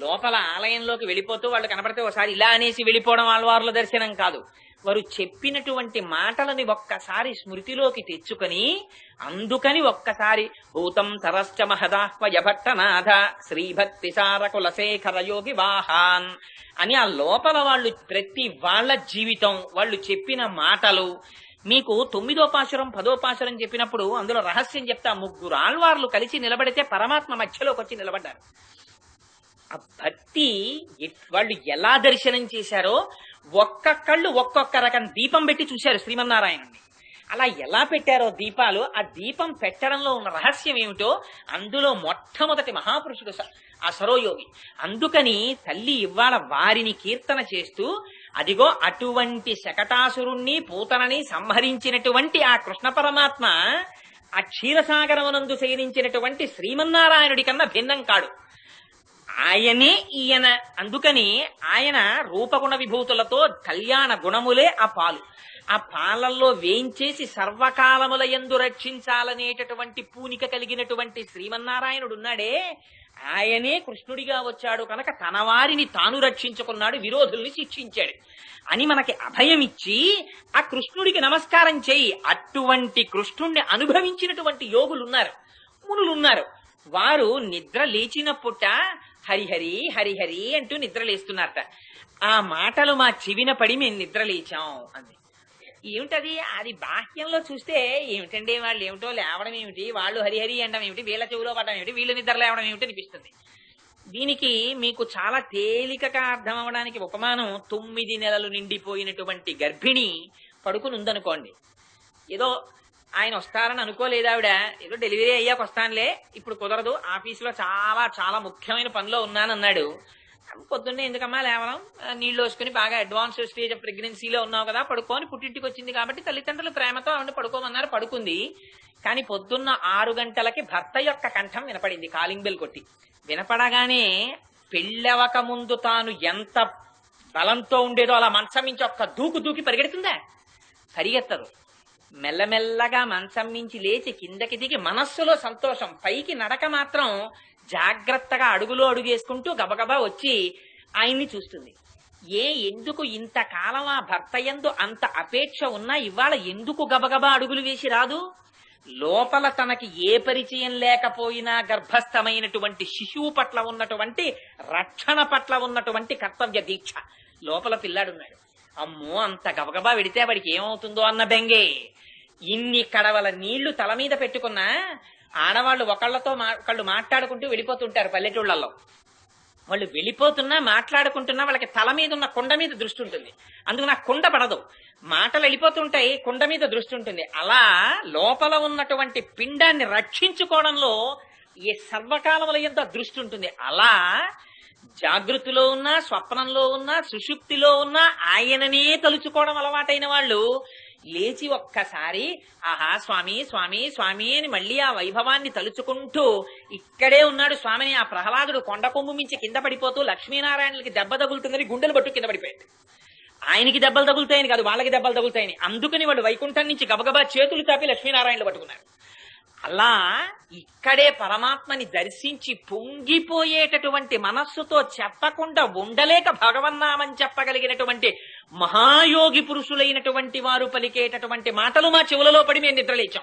లోపల ఆలయంలోకి వెళ్ళిపోతూ వాళ్ళు కనపడితే ఒకసారి ఇలా అనేసి వెళ్ళిపోవడం ఆళ్వార్ల దర్శనం కాదు. వారు చెప్పినటువంటి మాటలని ఒక్కసారి స్మృతిలోకి తెచ్చుకొని అందుకని ఒక్కసారి భూతం తరశ్చ మహదాహ్వయభట్టనాథ శ్రీభక్తి సారకుల శేఖర యోగి వాహాన్ అని ఆ లోపల వాళ్ళు ప్రతి వాళ్ళ జీవితం వాళ్ళు చెప్పిన మాటలు మీకు తొమ్మిదో పాశురం పదో పాశురం చెప్పినప్పుడు అందులో రహస్యం చెప్తా ముగ్గురు ఆళ్వార్లు కలిసి నిలబడితే పరమాత్మ మధ్యలోకి వచ్చి నిలబడ్డారు. ఆ భక్తి వాళ్ళు ఎలా దర్శనం చేశారో ఒక్కొక్కళ్ళు ఒక్కొక్క రకం దీపం పెట్టి చూశారు శ్రీమన్నారాయణుని. అలా ఎలా పెట్టారో దీపాలు? ఆ దీపం పెట్టడంలో ఉన్న రహస్యం ఏమిటో అందులో మొట్టమొదటి మహాపురుషుడు స- ఆ సరోయోగి. అందుకని తల్లి ఇవాళ వారిని కీర్తన చేస్తూ అదిగో అటువంటి శకటాసురుణ్ణి పూతనని సంహరించినటువంటి ఆ కృష్ణ పరమాత్మ ఆ క్షీరసాగరమునందు శయనించినటువంటి శ్రీమన్నారాయణుడి కన్నా భిన్నం కాడు. ఆయనే ఈయన. అందుకని ఆయన రూపగుణ విభూతులతో కళ్యాణ గుణములే ఆ పాలు. ఆ పాలల్లో వేయించేసి సర్వకాలముల ఎందు రక్షించాలనేటటువంటి పూనిక కలిగినటువంటి శ్రీమన్నారాయణుడు ఉన్నాడే ఆయనే కృష్ణుడిగా వచ్చాడు కనుక తన వారిని తాను రక్షించుకున్నాడు విరోధుల్ని శిక్షించాడు. అని మనకి అభయం ఇచ్చి ఆ కృష్ణుడికి నమస్కారం చేయి. అటువంటి కృష్ణుణ్ణి అనుభవించినటువంటి యోగులు ఉన్నారు ఉన్నారు వారు నిద్ర లేచినప్పుట హరిహరి హరిహరి అంటూ నిద్రలేస్తున్నారట. ఆ మాటలు మా చెవిన పడి మేము నిద్ర లేచాం అంది. ఏమిటది? అది బాహ్యంలో చూస్తే ఏమిటండి? వాళ్ళు ఏమిటో లేవడం ఏమిటి? వాళ్ళు హరిహరి అనడం ఏమిటి? వీళ్ళ చెవిలో పడడం ఏమిటి? వీళ్ళు నిద్ర లేవడం ఏమిటి అనిపిస్తుంది. దీనికి మీకు చాలా తేలికగా అర్థం అవడానికి ఉపమానం తొమ్మిది నెలలు నిండిపోయినటువంటి గర్భిణి పడుకుని ఉందనుకోండి ఏదో ఆయన వస్తారని అనుకోలేదు ఆవిడ. ఏదో డెలివరీ అయ్యాక వస్తానులే. ఇప్పుడు కుదరదు. ఆఫీసులో చాలా చాలా ముఖ్యమైన పనిలో ఉన్నానన్నాడు. పొద్దున్నే ఎందుకమ్మా లేవడం? నీళ్ళు వేసుకుని బాగా అడ్వాన్స్ స్టేజ్ ఆఫ్ ప్రెగ్నెన్సీలో ఉన్నావు కదా పడుకోని పుట్టింటికి వచ్చింది కాబట్టి తల్లిదండ్రులు ప్రేమతో ఆవిడ పడుకోమన్నారు పడుకుంది. కానీ పొద్దున్న ఆరు గంటలకి భర్త యొక్క కంఠం వినపడింది కాలింగ్ బెల్ కొట్టి. వినపడగానే పెళ్ళవక ముందు తాను ఎంత బలంతో ఉండేదో అలా మంచం నుంచి ఒక్క దూకు దూకి పరిగెడుతుందా? పరిగెత్తదు. మెల్లమెల్లగా మంచం నుంచి లేచి కిందకి దిగి మనస్సులో సంతోషం. పైకి నడక మాత్రం జాగ్రత్తగా అడుగులో అడుగేసుకుంటూ గబగబా వచ్చి ఆయన్ని చూస్తుంది. ఏ ఎందుకు ఇంతకాలం ఆ భర్త యందు అంత అపేక్ష ఉన్నా ఇవాళ ఎందుకు గబగబా అడుగులు వేసి రాదు? లోపల తనకి ఏ పరిచయం లేకపోయినా గర్భస్థమైనటువంటి శిశువు పట్ల ఉన్నటువంటి రక్షణ పట్ల ఉన్నటువంటి కర్తవ్య దీక్ష. లోపల పిల్లాడున్నాడు. అమ్మో అంత గబగబా విడితే వాడికి ఏమవుతుందో అన్న బెంగే. ఇన్ని కడవల నీళ్ళు తల మీద పెట్టుకున్నా ఆడవాళ్ళు ఒకళ్ళతో మా- ఒకళ్ళు మాట్లాడుకుంటూ వెళ్ళిపోతుంటారు పల్లెటూళ్ళల్లో. వాళ్ళు వెళ్ళిపోతున్నా మాట్లాడుకుంటున్నా వాళ్ళకి తల మీద ఉన్న కుండ మీద దృష్టి ఉంటుంది. అందుకు నాకు కుండ పడదు. మాటలు వెళ్ళిపోతుంటాయి కుండ మీద దృష్టి ఉంటుంది. అలా లోపల ఉన్నటువంటి పిండాన్ని రక్షించుకోవడంలో ఏ సర్వకాలముల ఎంత దృష్టి ఉంటుంది. అలా జాగృతిలో ఉన్నా స్వప్నంలో ఉన్నా సుషుప్తిలో ఉన్నా ఆయననే తలుచుకోవడం అలవాటైన వాళ్ళు లేచి ఒక్కసారి ఆహా స్వామి స్వామి స్వామి అని మళ్ళీ ఆ వైభవాన్ని తలుచుకుంటూ ఇక్కడే ఉన్నాడు స్వామిని. ఆ ప్రహ్లాదుడు కొండ కొమ్ము మించి కింద పడిపోతూ లక్ష్మీనారాయణకి దెబ్బ తగులుతుందని గుండెలు పట్టు కింద పడిపోయాడు ఆయనకి దెబ్బలు తగులుతాయని కాదు వాళ్ళకి దెబ్బలు తగులుతాయని. అందుకని వాళ్ళు వైకుంఠం నుంచి గబగబా చేతులు తాపి లక్ష్మీనారాయణలు పట్టుకున్నారు అలా ఇక్కడే పరమాత్మని దర్శించి పొంగిపోయేటటువంటి మనస్సుతో చెప్పకుండా ఉండలేక భగవన్నామని చెప్పగలిగినటువంటి మహాయోగి పురుషులైనటువంటి వారు పలికేటటువంటి మాటలు మా చెవులలో పడి మేము నిద్రలేచాం.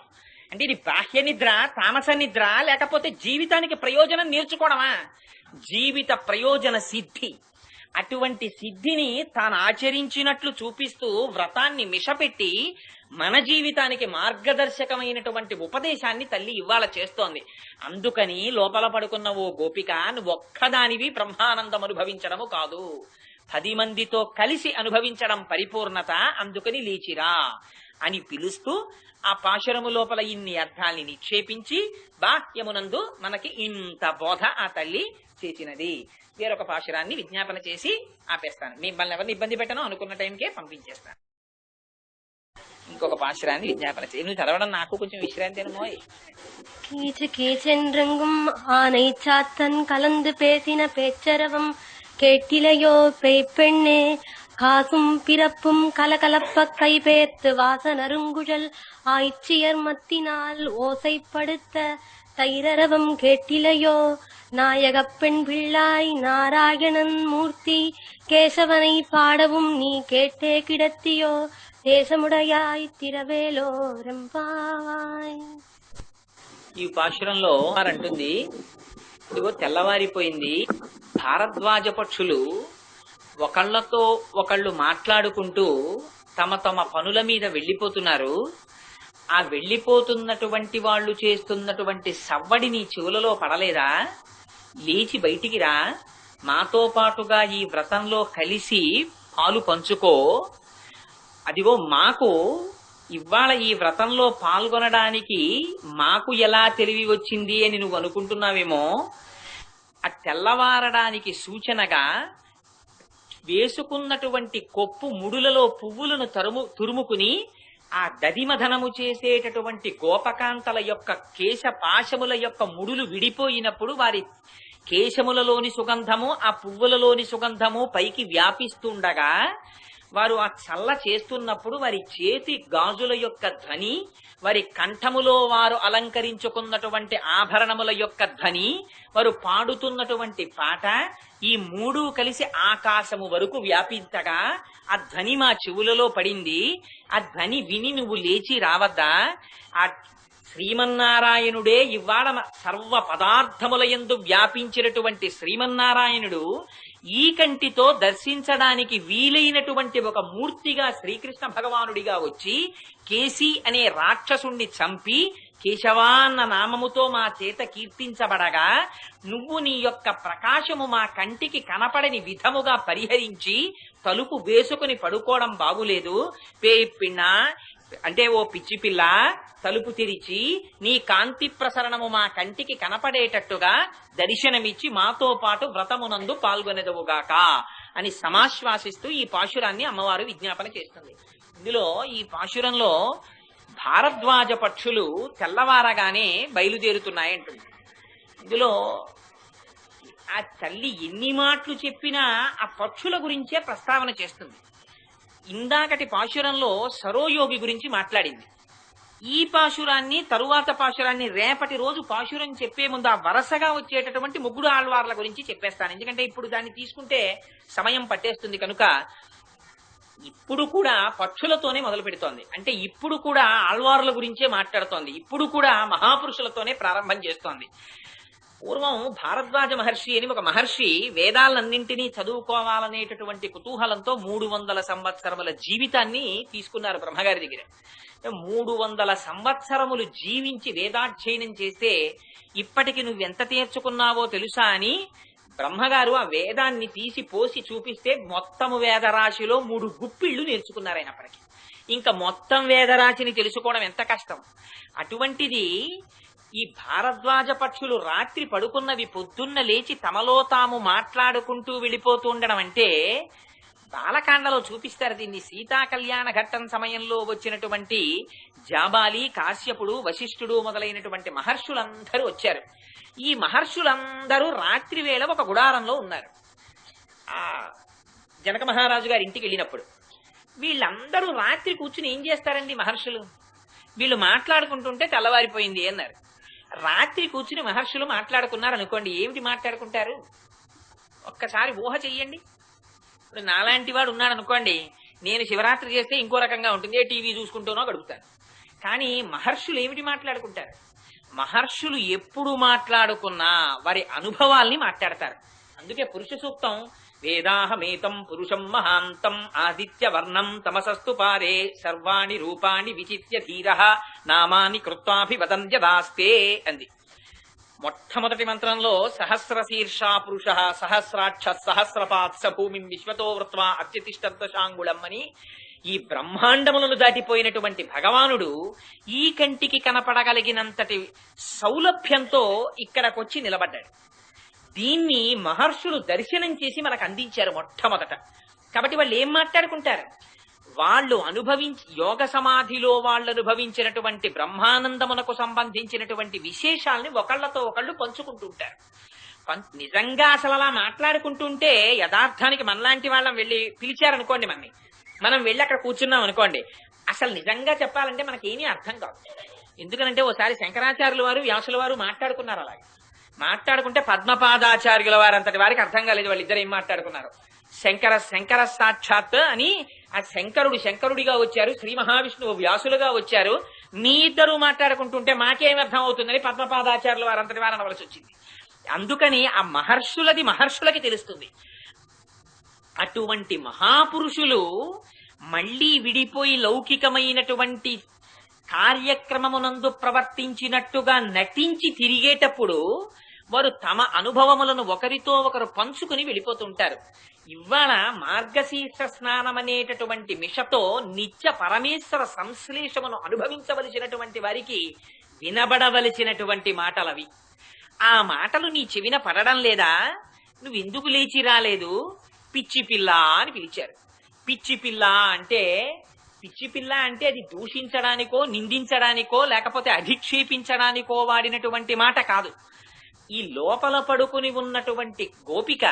అంటే ఇది బాహ్య నిద్ర తామస నిద్ర లేకపోతే జీవితానికి ప్రయోజనం నేర్చుకోవడమా? జీవిత ప్రయోజన సిద్ధి. అటువంటి సిద్ధిని తాను ఆచరించినట్లు చూపిస్తూ వ్రతాన్ని మిషపెట్టి మన జీవితానికి మార్గదర్శకమైనటువంటి ఉపదేశాన్ని తల్లి ఇవాళ చేస్తోంది. అందుకని లోపల పడుకున్న ఓ గోపిక ఒక్కదానివి బ్రహ్మానందం అనుభవించడము కాదు. పది మందితో కలిసి అనుభవించడం పరిపూర్ణత అందుకని లేచిరా అని పిలుస్తూ ఆ పాశురము లోపల ఇన్ని అర్థాల్ని నిక్షేపించి బాహ్యమునందు మనకి ఇంత బోధ ఆ తల్లి చేసినది. వేరొక పాశురాన్ని విజ్ఞాపన చేసి ఆపేస్తాను. మిమ్మల్ని ఎవరిని ఇబ్బంది పెట్టను అనుకున్న టైంకే పంపించేస్తాను. ఇంకొక పాశురాన్ని విజ్ఞాపన చేసి నువ్వు చదవడం నాకు కొంచెం విశ్రాంతి అనుమోయ్ கீச்சு கீச்சென்றெங்கும் ஆனை சாத்தன் கலந்து பேசின பேச்சரவம் கேட்டிலையோ பெய்ப்பெண்ணே காசும் பிறப்பும் கலகலப்ப கைபேத்து வாசனருங்குழல் ஆய்ச்சியர் மத்தினால் ஓசைப்படுத்த தைரரவம் கேட்டிலையோ நாயகப் பெண் பிள்ளாய் நாராயணன் மூர்த்தி கேசவனை பாடவும் நீ கேட்டே கிடத்தியோ తిరవేలో ఈ పాశురంలో అంటుంది ఇదిగో తెల్లవారిపోయింది. భారద్వాజ పక్షులు ఒకళ్ళతో ఒకళ్ళు మాట్లాడుకుంటూ తమ తమ పనుల మీద వెళ్ళిపోతున్నారు. ఆ వెళ్ళిపోతున్నటువంటి వాళ్ళు చేస్తున్నటువంటి సవ్వడి నీ చెవులలో పడలేదా? లేచి బయటికి రా. మాతో పాటుగా ఈ వ్రతంలో కలిసి పాలు పంచుకో. అదిగో మాకు ఇవాళ ఈ వ్రతంలో పాల్గొనడానికి మాకు ఎలా తెలివి వచ్చింది అని నువ్వు అనుకుంటున్నావేమో ఆ తెల్లవారడానికి సూచనగా వేసుకున్నటువంటి కొప్పు ముడులలో పువ్వులను తరుము తురుముకుని ఆ దదిమధనము చేసేటటువంటి గోపకాంతల యొక్క కేశ పాశముల యొక్క ముడులు విడిపోయినప్పుడు వారి కేశములలోని సుగంధము ఆ పువ్వులలోని సుగంధము పైకి వ్యాపిస్తుండగా వారు ఆ చల్ల చేస్తున్నప్పుడు వారి చేతి గాజుల యొక్క ధ్వని వారి కంఠములో వారు అలంకరించుకున్నటువంటి ఆభరణముల యొక్క ధ్వని వారు పాడుతున్నటువంటి పాట ఈ మూడు కలిసి ఆకాశము వరకు వ్యాపించగా ఆ ధ్వని మా చెవులలో పడింది. ఆ ధ్వని విని నువ్వు లేచి రావద్దా? ఆ శ్రీమన్నారాయణుడే ఇవాళ సర్వ పదార్థముల యందు వ్యాపించినటువంటి శ్రీమన్నారాయణుడు ఈ కంటితో దర్శించడానికి వీలైనటువంటి ఒక మూర్తిగా శ్రీకృష్ణ భగవానుడిగా వచ్చి కేసి అనే రాక్షసుణ్ణి చంపి కేశవాన్న నామముతో మా చేత కీర్తించబడగా నువ్వు నీ యొక్క ప్రకాశము మా కంటికి కనపడని విధముగా పరిహరించి తలుపు వేసుకుని పడుకోవడం బాగులేదు. పే అంటే ఓ పిచ్చి పిల్ల తలుపు తెరిచి నీ కాంతి ప్రసరణము మా కంటికి కనపడేటట్టుగా దర్శనమిచ్చి మాతో పాటు వ్రతమునందు పాల్గొనెదవుగాక అని సమాశ్వాసిస్తూ ఈ పాశురాన్ని అమ్మవారు విజ్ఞాపన చేస్తుంది. ఇందులో ఈ పాశురంలో భారద్వాజ పక్షులు తెల్లవారగానే బయలుదేరుతున్నాయంటుంది ఇందులో ఆ తల్లి ఎన్ని మాటలు చెప్పినా ఆ పక్షుల గురించే ప్రస్తావన చేస్తుంది. ఇందాకటి పాశురంలో సరోయోగి గురించి మాట్లాడింది. ఈ పాశురాన్ని తరువాత పాశురాన్ని రేపటి రోజు పాశురం చెప్పే ముందు ఆ వరసగా వచ్చేటటువంటి ముగ్గురు ఆళ్వార్ల గురించి చెప్పేస్తాను. ఎందుకంటే ఇప్పుడు దాన్ని తీసుకుంటే సమయం పట్టేస్తుంది కనుక ఇప్పుడు కూడా పక్షులతోనే మొదలు పెడుతోంది. అంటే ఇప్పుడు కూడా ఆళ్వార్ల గురించే మాట్లాడుతోంది. ఇప్పుడు కూడా మహాపురుషులతోనే ప్రారంభం చేస్తోంది. పూర్వం భారద్వాజ మహర్షి అని ఒక మహర్షి వేదాలన్నింటినీ చదువుకోవాలనేటటువంటి కుతూహలంతో మూడు వందల సంవత్సరముల జీవితాన్ని తీసుకున్నారు బ్రహ్మగారి దగ్గర. మూడు వందల సంవత్సరములు జీవించి వేదాధ్యయనం చేస్తే ఇప్పటికి నువ్వెంత తీర్చుకున్నావో తెలుసా అని బ్రహ్మగారు ఆ వేదాన్ని తీసి పోసి చూపిస్తే మొత్తము వేదరాశిలో మూడు గుప్పిళ్ళు నేర్చుకున్నారు అయినప్పటికీ ఇంకా మొత్తం వేదరాశిని తెలుసుకోవడం ఎంత కష్టం? అటువంటిది ఈ భారద్వాజ పక్షులు రాత్రి పడుకున్నవి పొద్దున్న లేచి తమలో తాము మాట్లాడుకుంటూ వెళ్ళిపోతూ ఉండడం అంటే బాలకాండలో చూపిస్తారు దీన్ని సీతా కళ్యాణ ఘట్టం సమయంలో వచ్చినటువంటి జాబాలి కాశ్యపుడు వశిష్ఠుడు మొదలైనటువంటి మహర్షులందరూ వచ్చారు. ఈ మహర్షులందరూ రాత్రి వేళ ఒక గుడారంలో ఉన్నారు. ఆ జనక మహారాజు గారి ఇంటికి వెళ్ళినప్పుడు వీళ్ళందరూ రాత్రి కూర్చుని ఏం చేస్తారండి మహర్షులు? వీళ్ళు మాట్లాడుకుంటుంటే తెల్లవారిపోయింది అన్నారు. రాత్రి కూర్చుని మహర్షులు మాట్లాడుకున్నారు అనుకోండి ఏమిటి మాట్లాడుకుంటారు? ఒక్కసారి ఊహ చెయ్యండి. ఇప్పుడు నాలాంటి వాడు ఉన్నాడు అనుకోండి నేను శివరాత్రి చేస్తే ఇంకో రకంగా ఉంటుంది ఏ టీవీ చూసుకుంటూనో గడుపుతాను కానీ మహర్షులు ఏమిటి మాట్లాడుకుంటారు? మహర్షులు ఎప్పుడు మాట్లాడుకున్నా వారి అనుభవాల్ని మాట్లాడతారు. అందుకే పురుష సూక్తం వేదాహమేతం పురుషం మహాంతం ఆదిత్య వర్ణం తమసస్తు పారే సర్వాణి రూపాణి విచిత్య ధీర నామాని కృత్వాభివదంత్యదాస్తే అంది. మొట్టమొదటి మంత్రంలో సహస్ర శీర్షా పురుష సహస్రాక్ష సహస్రపాత్స భూమి విశ్వతో వృత్వా అత్యతిష్టంతశాంగుళం అని ఈ బ్రహ్మాండములను దాటిపోయినటువంటి భగవానుడు ఈ కంటికి కనపడగలిగినంతటి సౌలభ్యంతో ఇక్కడకొచ్చి నిలబడ్డాడు. దీన్ని మహర్షులు దర్శనం చేసి మనకు అందించారు మొట్టమొదట. కాబట్టి వాళ్ళు ఏం మాట్లాడుకుంటారు? వాళ్ళు అనుభవించి యోగ సమాధిలో వాళ్ళు అనుభవించినటువంటి బ్రహ్మానందమునకు సంబంధించినటువంటి విశేషాల్ని ఒకళ్ళతో ఒకళ్ళు పంచుకుంటుంటారు పం- నిజంగా అసలు అలా మాట్లాడుకుంటుంటే యథార్థానికి మనలాంటి వాళ్ళం వెళ్ళి పిలిచారనుకోండి మనని మనం వెళ్ళి అక్కడ కూర్చున్నాం అనుకోండి. అసలు నిజంగా చెప్పాలంటే మనకేమీ అర్థం కాదు. ఎందుకనంటే ఓసారి శంకరాచార్యుల వారు వ్యాసుల వారు మాట్లాడుకున్నారు అలాగే. మాట్లాడుకుంటే పద్మపాదాచార్యుల వారంతటి వారికి అర్థం కాలేదు. వాళ్ళిద్దరు ఏం మాట్లాడుకున్నారు? శంకర శంకర సాక్షాత్ అని ఆ శంకరుడు శంకరుడిగా వచ్చారు. శ్రీ మహావిష్ణువు వ్యాసులుగా వచ్చారు. మీ ఇద్దరు మాట్లాడుకుంటుంటే మాకేం అర్థం అవుతుందని పద్మపాదాచార్యుల వారు అంతటి వారు అనవలసి వచ్చింది. అందుకని ఆ మహర్షులది మహర్షులకి తెలుస్తుంది. అటువంటి మహాపురుషులు మళ్ళీ విడిపోయి లౌకికమైనటువంటి కార్యక్రమమునందు ప్రవర్తించినట్టుగా నటించి తిరిగేటప్పుడు వారు తమ అనుభవములను ఒకరితో ఒకరు పంచుకుని వెళ్ళిపోతుంటారు. ఇవాళ మార్గశీర్ష స్నానం అనేటటువంటి మిషతో నిత్య పరమేశ్వర సంశ్లేషమును అనుభవించవలసినటువంటి వారికి వినబడవలసినటువంటి మాటలవి. ఆ మాటలు నీ చెవిన పడడం లేదా? నువ్వెందుకు లేచి రాలేదు? పిచ్చి పిల్ల అని పిలిచారు. పిచ్చి పిల్ల అంటే పిచ్చి పిల్ల అంటే అది దూషించడానికో నిందించడానికో లేకపోతే అధిక్షేపించడానికో వాడినటువంటి మాట కాదు. ఈ లోపల పడుకుని ఉన్నటువంటి గోపిక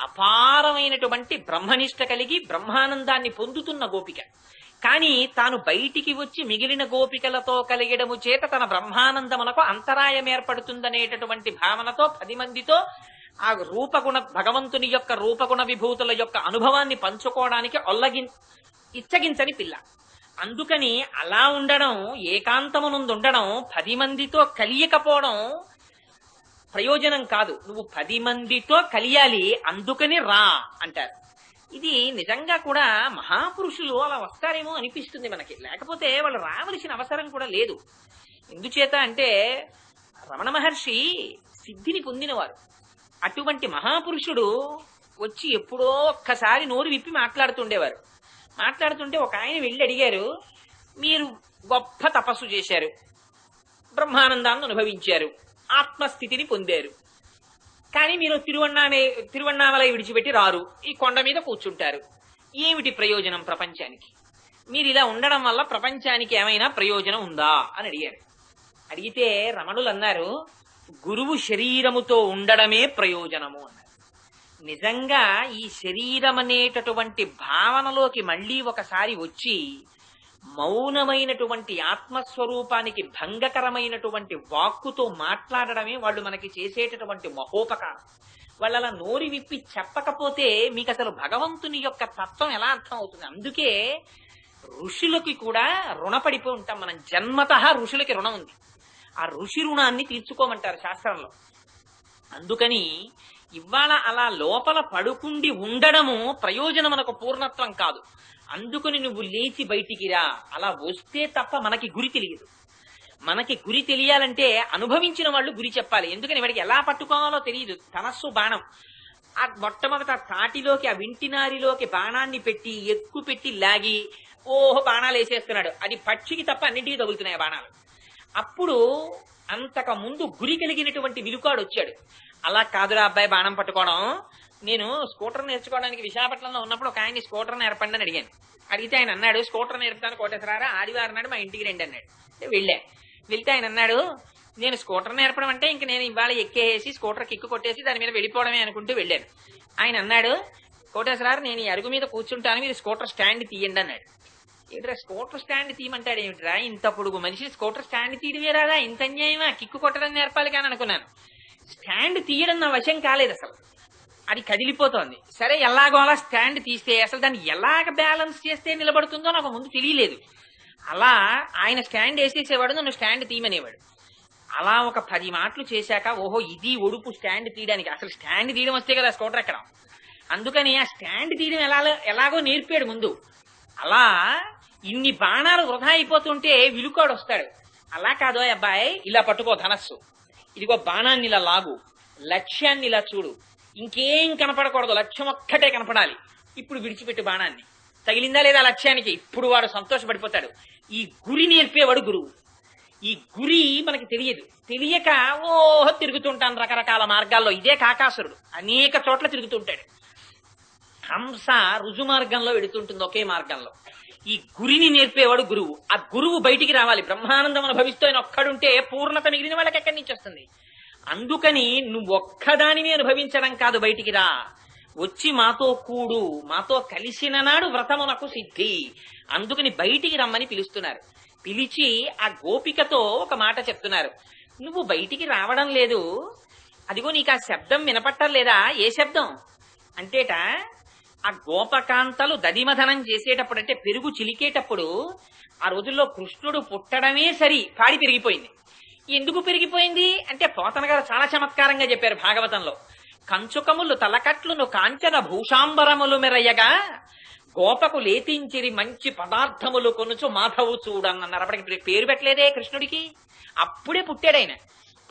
అపారమైనటువంటి బ్రహ్మనిష్ట కలిగి బ్రహ్మానందాన్ని పొందుతున్న గోపిక. కానీ తాను బయటికి వచ్చి మిగిలిన గోపికలతో కలిగడము చేత తన బ్రహ్మానందమునకు అంతరాయం ఏర్పడుతుందనేటటువంటి భావనతో పది మందితో ఆ రూపగుణ భగవంతుని యొక్క రూపగుణ విభూతుల యొక్క అనుభవాన్ని పంచుకోవడానికి ఒల్లగి ఇచ్చగించని పిల్ల. అందుకని అలా ఉండడం ఏకాంతమునందు ఉండడం పది మందితో కలియకపోవడం ప్రయోజనం కాదు. నువ్వు పది మందితో కలియాలి అందుకని రా అంటారు. ఇది నిజంగా కూడా మహాపురుషులు అలా వస్తారేమో అనిపిస్తుంది మనకి. లేకపోతే వాళ్ళు రావలసిన అవసరం కూడా లేదు. ఎందుచేత అంటే రమణ మహర్షి సిద్ధిని పొందినవారు. అటువంటి మహాపురుషుడు వచ్చి ఎప్పుడో ఒక్కసారి నోరు విప్పి మాట్లాడుతుండేవారు. మాట్లాడుతుంటే ఒక ఆయన వెళ్ళి అడిగారు మీరు గొప్ప తపస్సు చేశారు బ్రహ్మానందాన్ని అనుభవించారు ఆత్మస్థితిని పొందారు. కానీ మీరు తిరువన్నామే తిరువన్నామలై విడిచిపెట్టి రారు. ఈ కొండ మీద కూర్చుంటారు. ఏమిటి ప్రయోజనం ప్రపంచానికి? మీరు ఇలా ఉండడం వల్ల ప్రపంచానికి ఏమైనా ప్రయోజనం ఉందా? అని అడిగారు. అడిగితే రమణులు అన్నారు గురువు శరీరముతో ఉండడమే ప్రయోజనము అన్నారు. నిజంగా ఈ శరీరం అనేటటువంటి భావనలోకి మళ్ళీ ఒకసారి వచ్చి మౌనమైనటువంటి ఆత్మస్వరూపానికి భంగకరమైనటువంటి వాక్కుతో మాట్లాడడమే వాళ్ళు మనకి చేసేటటువంటి మహోపకారం. వాళ్ళు అలా నోరి విప్పి చెప్పకపోతే మీకు అసలు భగవంతుని యొక్క తత్వం ఎలా అర్థం అవుతుంది అందుకే ఋషులకి కూడా రుణపడిపోయి ఉంటాం మనం. జన్మత ఋషులకి రుణం ఉంది. ఆ ఋషి రుణాన్ని తీర్చుకోమంటారు శాస్త్రంలో. అందుకని ఇవాళ అలా లోపల పడుకుండి ఉండడము ప్రయోజనం మనకు పూర్ణత్వం కాదు. అందుకని నువ్వు లేచి బయటికి రా. అలా వస్తే తప్ప మనకి గురి తెలియదు. మనకి గురి తెలియాలంటే అనుభవించిన వాళ్ళు గురి చెప్పాలి. ఎందుకని వాడికి ఎలా పట్టుకోవాలో తెలియదు. తనస్సు బాణం. ఆ మొట్టమొదట తాటిలోకి ఆ వింటినారిలోకి బాణాన్ని పెట్టి ఎక్కు పెట్టి లాగి ఓహో బాణాలు వేసేస్తున్నాడు. అది పక్షికి తప్ప అన్నింటికి తగులుతున్నాయి బాణాలు. అప్పుడు అంతకు ముందు గురి కలిగినటువంటి విలుకాడు వచ్చాడు. అలా కాదురా అబ్బాయి బాణం పట్టుకోవడం. నేను స్కూటర్ నేర్చుకోవడానికి విశాఖపట్నంలో ఉన్నప్పుడు ఒక ఆయన స్కూటర్ నేర్పండి అని అడిగాను. అడిగితే ఆయన అన్నాడు స్కూటర్ నేర్పుతాను కోటేశ్వరారా ఆదివారం నాడు మా ఇంటికి రండి అన్నాడు. వెళ్ళా. వెళ్తే ఆయన అన్నాడు నేను స్కూటర్ నేర్పడం అంటే ఇంక నేను ఇవాళ ఎక్కేసి స్కూటర్ కిక్కు కొట్టేసి దాని మీద వెళ్ళిపోవడమే అనుకుంటూ వెళ్ళాను. ఆయన అన్నాడు కోటేశ్వరారు నేను ఈ అరుగు మీద కూర్చుంటాను మీరు స్కూటర్ స్టాండ్ తీయండి అన్నాడు. ఏంట్రా స్కూటర్ స్టాండ్ తీయమంటాడు ఏమిట్రా? ఇంత పొడుగు మనిషి స్కూటర్ స్టాండ్ తీయడమే రాదా? ఇంత అన్యాయమా? కిక్కు కొట్టడం నేర్పాలి కానీ అనుకున్నాను. స్టాండ్ తీయడం నా వశం కాలేదు అసలు. అది కదిలిపోతోంది. సరే ఎలాగో అలా స్టాండ్ తీస్తే అసలు దాన్ని ఎలాగ బ్యాలెన్స్ చేస్తే నిలబడుతుందో నాకు ముందు తెలియలేదు. అలా ఆయన స్టాండ్ వేసేసేవాడు నన్ను స్టాండ్ తీయమనేవాడు. అలా ఒక పది మాటలు చేశాక ఓహో ఇది ఒడుపు స్టాండ్ తీయడానికి. అసలు స్టాండ్ తీయడం వస్తే కదా స్కూటర్ ఎక్కడం. అందుకని ఆ స్టాండ్ తీయడం ఎలా ఎలాగో నేర్పాడు ముందు. అలా ఇన్ని బాణాలు వృధా అయిపోతుంటే విలుకాడు వస్తాడు. అలా కాదు అబ్బాయి ఇలా పట్టుకో ధనస్సు. ఇదిగో బాణాన్ని ఇలా లాగు. లక్ష్యాన్ని ఇలా చూడు. ఇంకేం కనపడకూడదు. లక్ష్యం ఒక్కటే కనపడాలి. ఇప్పుడు విడిచిపెట్టు బాణాన్ని. తగిలిందా లేదా లక్ష్యానికి? ఇప్పుడు వాడు సంతోషపడిపోతాడు. ఈ గురి నేర్పేవాడు గురువు. ఈ గురి మనకి తెలియదు. తెలియక ఓహో తిరుగుతుంటాను రకరకాల మార్గాల్లో. ఇదే కాకాసురుడు. అనేక చోట్ల తిరుగుతుంటాడు. హంస రుజు మార్గంలో వెడుతుంటుంది ఒకే మార్గంలో. ఈ గురిని నేర్పేవాడు గురువు. ఆ గురువు బయటికి రావాలి. బ్రహ్మానందం అనుభవిస్తూ ఆయన ఒక్కడుంటే పూర్ణత మిగిలిన వాళ్ళకి ఎక్కడి నుంచి వస్తుంది? అందుకని నువ్వు ఒక్కదానిని అనుభవించడం కాదు బయటికి రా. వచ్చి మాతో కూడు మాతో కలిసిన నాడు వ్రతమునకు సిద్ధి. అందుకని బయటికి రమ్మని పిలుస్తున్నారు. పిలిచి ఆ గోపికతో ఒక మాట చెప్తున్నారు. నువ్వు బయటికి రావడం లేదు. అదిగో నీకు ఆ శబ్దం వినపట్టం లేదా? ఏ శబ్దం? అంటేట ఆ గోపకాంతలు దదిమధనం చేసేటప్పుడు అంటే పెరుగు చిలికేటప్పుడు ఆ రోజుల్లో కృష్ణుడు పుట్టడమే సరి పాడి పెరిగిపోయింది. ఎందుకు పెరిగిపోయింది? అంటే పోతన గారు చాలా చమత్కారంగా చెప్పారు భాగవతంలో. కంచుకములు తలకట్లును కాంచన భూషాంబరములు మెరయ్యగా గోపకు లేతించిరి మంచి పదార్థములు కొనుచు మాధవు చూడన్నారు అప్పటికి పేరు పెట్టలేదే కృష్ణుడికి. అప్పుడే పుట్టాడు ఆయన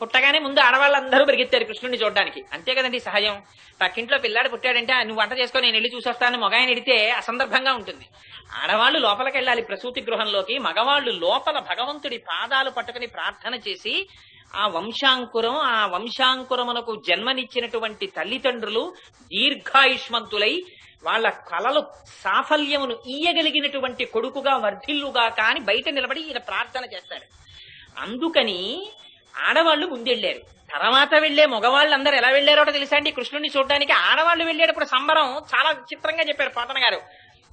పుట్టగానే ముందు ఆడవాళ్ళందరూ పెరిగెత్తారు కృష్ణుడిని చూడడానికి. అంతే కదండి సహజం. పక్కింట్లో పిల్లాడు పుట్టాడంటే నువ్వు వంట చేసుకొని నేను వెళ్ళి చూసొస్తాను. మొగాయన ఎడితే అసందర్భంగా ఉంటుంది. ఆడవాళ్ళు లోపలికి వెళ్ళాలి ప్రసూతి గృహంలోకి. మగవాళ్ళు లోపల భగవంతుడి పాదాలు పట్టుకుని ప్రార్థన చేసి ఆ వంశాంకురం ఆ వంశాంకురమునకు జన్మనిచ్చినటువంటి తల్లిదండ్రులు దీర్ఘాయుష్మంతులై వాళ్ళ కలలు సాఫల్యమును ఈయగలిగినటువంటి కొడుకుగా వర్ధిల్లుగా కాని బయట నిలబడి ఈయన ప్రార్థన చేస్తాడు అందుకని ఆడవాళ్ళు ముందెళ్ళారు తర్వాత వెళ్ళే మగవాళ్ళందరూ ఎలా వెళ్ళారో తెలుసా అండి? కృష్ణుడిని చూడడానికి ఆడవాళ్ళు వెళ్ళేటప్పుడు సంబరం చాలా చిత్రంగా చెప్పారు పాతన గారు.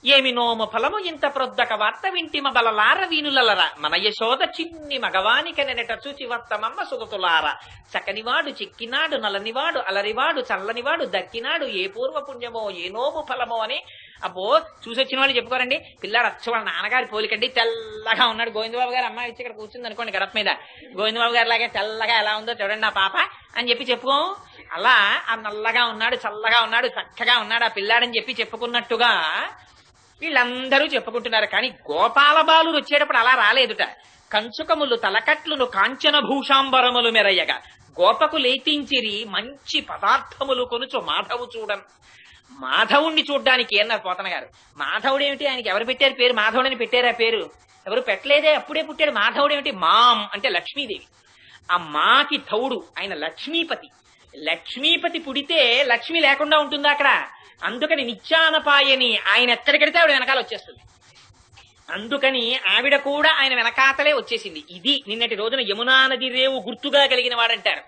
ఏమి నోము ఫలము? ఇంత ప్రొద్దక వార్త వింటిమ బలలార వీనులలరా మన యశోద చిన్ని మగవానికనెనట చూచి వత్తమమ్మ సుగతులార. చకనివాడు చిక్కినాడు నలనివాడు అలరివాడు చల్లనివాడు దక్కినాడు ఏ పూర్వపుణ్యమో ఏ నోము ఫలమో అని. అబ్బో చూసొచ్చిన వాళ్ళు చెప్పుకోరండి. పిల్లాడు అచ్చ వాళ్ళ నాన్నగారి పోలికండి. తెల్లగా ఉన్నాడు. గోవిందబాబు గారు అమ్మాయి వచ్చి ఇక్కడ కూర్చుంది అనుకోండి గడప మీద. గోవిందబాబు గారు లాగే తెల్లగా ఎలా ఉందో చూడండి నా పాప అని చెప్పి చెప్పుకో. అలా ఆ నల్లగా ఉన్నాడు చల్లగా ఉన్నాడు చక్కగా ఉన్నాడు ఆ పిల్లాడని చెప్పి చెప్పుకున్నట్టుగా వీళ్ళందరూ చెప్పుకుంటున్నారు కానీ గోపాల బాలురు వచ్చేటప్పుడు అలా రాలేదుట. కంచుకములు తలకట్లును కాంచన భూషాంబరములు మెరయ్యగా గోపకు లేతించిరి మంచి పదార్థములు కొనుచు మాధవు చూడన్. మాధవుణ్ణి చూడ్డానికి అన్నారు పోతన గారు? మాధవుడు ఏమిటి ఆయనకి ఎవరు పెట్టారు పేరు? మాధవుడని పెట్టారా పేరు? ఎవరు పెట్టలేదే? అప్పుడే పుట్టాడు మాధవుడు ఏమిటి మాం అంటే లక్ష్మీదేవి. ఆ మాకి ధౌడు ఆయన లక్ష్మీపతి. లక్ష్మీపతి పుడితే లక్ష్మి లేకుండా ఉంటుందా అక్కడ? అందుకని నిత్యానపాయని ఆయన ఎక్కడికెడితే ఆవిడ వెనకాల వచ్చేస్తుంది. అందుకని ఆవిడ కూడా ఆయన వెనకాతలే వచ్చేసింది. ఇది నిన్నటి రోజున యమునా నది రేవు గుర్తుగా కలిగిన వాడంటారు.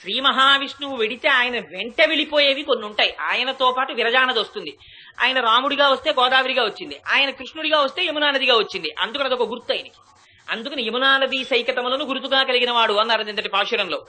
శ్రీ మహావిష్ణువు వెడితే ఆయన వెంట వెళ్ళిపోయేవి కొన్ని ఉంటాయి. ఆయనతో పాటు విరజానది వస్తుంది. ఆయన రాముడిగా వస్తే గోదావరిగా వచ్చింది. ఆయన కృష్ణుడిగా వస్తే యమునా నదిగా వచ్చింది. అందుకని అదొక గుర్తు ఆయనకి. అందుకని యమునా నది సైకతములను గుర్తుగా కలిగిన వాడు అన్నారు నిన్నటి పాశురంలో.